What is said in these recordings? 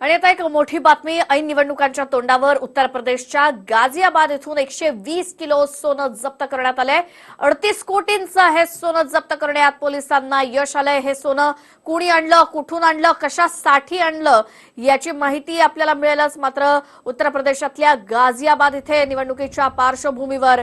आणि आता एक मोठी बातमी ऐन निवडणुकांच्या तोंडावर उत्तर प्रदेशच्या गाझियाबाद येथून एकशे वीस किलो सोनं जप्त करण्यात आलंय. अडतीस कोटींचं हे सोनं जप्त करण्यात पोलिसांना यश आलंय. हे सोनं कुणी आणलं कुठून आणलं कशासाठी आणलं याची माहिती आपल्याला मिळेलच. मात्र उत्तर प्रदेशातल्या गाझियाबाद इथे निवडणुकीच्या पार्श्वभूमीवर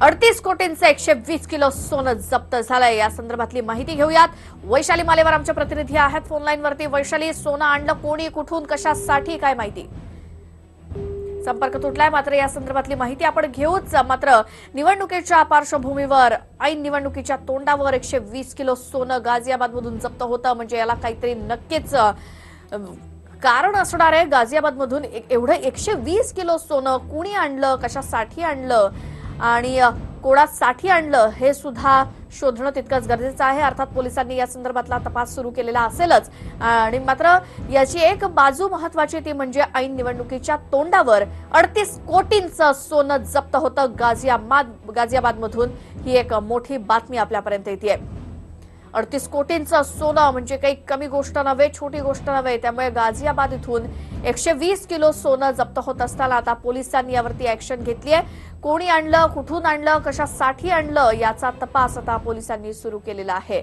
अडतीस कोटींचं एकशे वीस किलो सोनं जप्त झालंय. या संदर्भातली माहिती घेऊयात. वैशाली मालेवर आमच्या प्रतिनिधी आहेत. फोनलाईनवरती वैशाली सोनं आणलं कोणी कुठून कशासाठी काय माहिती? संपर्क तुटलाय. मात्र या संदर्भातली माहिती आपण घेऊच. मात्र निवडणुकीच्या पार्श्वभूमीवर ऐन निवडणुकीच्या तोंडावर एकशे वीस किलो सोनं गाझियाबादमधून जप्त होतं. म्हणजे याला काहीतरी नक्कीच कारण असणार आहे. गाझियाबादमधून एवढं एकशे वीस किलो सोनं कुणी आणलं? कशासाठी आणलं? आणि कोणासाठी आणलं हे सुद्धा शोधणं तितकंच गरजेचं आहे. अर्थात पोलिसांनी या संदर्भातला तपास सुरू केलेला असेलच. आणि मात्र याची एक बाजू महत्वाची ती म्हणजे ऐन निवडणुकीच्या तोंडावर अडतीस कोटींचं सोनं जप्त होतं गाझियाबाद गाझियाबादमधून. ही एक मोठी बातमी आपल्यापर्यंत येते अडतीस कोटींचं सोनं म्हणजे काही कमी गोष्ट नव्हे छोटी गोष्ट नव्हे. त्यामुळे गाझियाबाद इथून एकशे वीस किलो सोनं जप्त होत असताना आता पोलिसांनी यावरती ऍक्शन घेतली आहे कोणी आणलं कुठून आणलं कशासाठी आणलं याचा तपास आता पोलिसांनी सुरू केलेला आहे.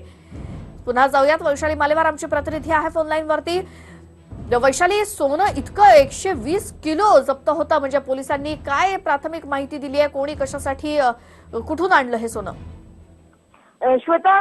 पुन्हा जाऊयात. वैशाली मालेवार आमचे प्रतिनिधी आहे फोनलाईनवरती वैशाली सोनं इतकं एकशे वीस किलो जप्त होतं. म्हणजे पोलिसांनी काय प्राथमिक माहिती दिली आहे कोणी कशासाठी कुठून आणलं हे सोनं? श्वेता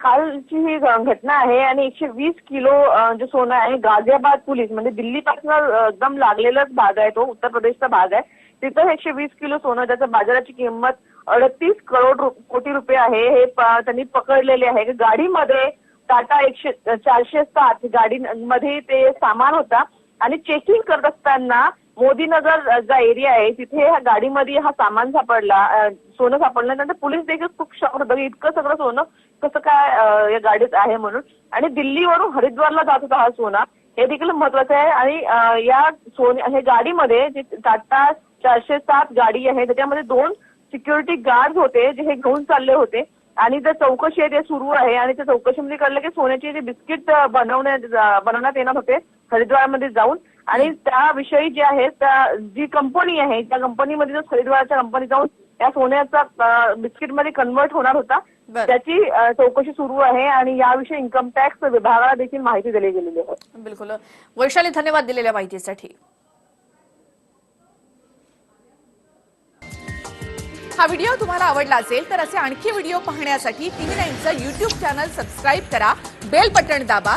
कालची ही घटना आहे आणि एकशे वीस किलो जो जे सोनं आहे गाझियाबाद पोलीस म्हणजे दिल्लीपासून एकदम लागलेलाच भाग आहे तो उत्तर प्रदेशचा भाग आहे. तिथं एकशे वीस किलो सोनं त्याचं बाजाराची किंमत अडतीस करोड कोटी रुपये आहे. हे त्यांनी पकडलेले आहे. गाडीमध्ये टाटा एकशे चारशे सात गाडीमध्ये ते सामान होता. आणि चेकिंग करत असताना मोदीनगर जा एरिया आहे तिथे ह्या गाडीमध्ये हा सामान सापडला सोनं सापडलं नंतर पोलीस देखील खूप शॉक होतं इतकं सगळं सोनं कसं काय या गाडीत आहे म्हणून. आणि दिल्लीवरून हरिद्वारला जात होता हा सोना हे देखील महत्वाचं आहे. आणि या सोने हे गाडीमध्ये जे टाटा चारशे सात गाडी आहे त्याच्यामध्ये दोन सिक्युरिटी गार्ड होते जे हे घेऊन चालले होते. आणि जर चौकशी आहे ते सुरू आहे. आणि त्या चौकशीमध्ये कळलं की सोन्याचे जे बिस्किट बनवण्यात बनवण्यात येणार होते हरिद्वारमध्ये जाऊन. आणि त्याविषयी जे आहे त्या जी कंपनी आहे त्या कंपनीमध्ये जो हरिद्वारच्या कंपनी जाऊन त्या सोन्याचा बिस्किटमध्ये कन्वर्ट होणार होता. त्याची चौकशी सुरू आहे आणि याविषयी इन्कम टॅक्स विभागाला देखील माहिती दिली गेलेली आहे. बिलकुल. वैशाली धन्यवाद दिलेल्या माहितीसाठी. हा व्हिडिओ तुम्हाला आवडला असेल तर असे आणखी व्हिडिओ पाहण्यासाठी टीव्ही नाईनचं युट्यूब चॅनल सबस्क्राईब करा. बेल बटण दाबा.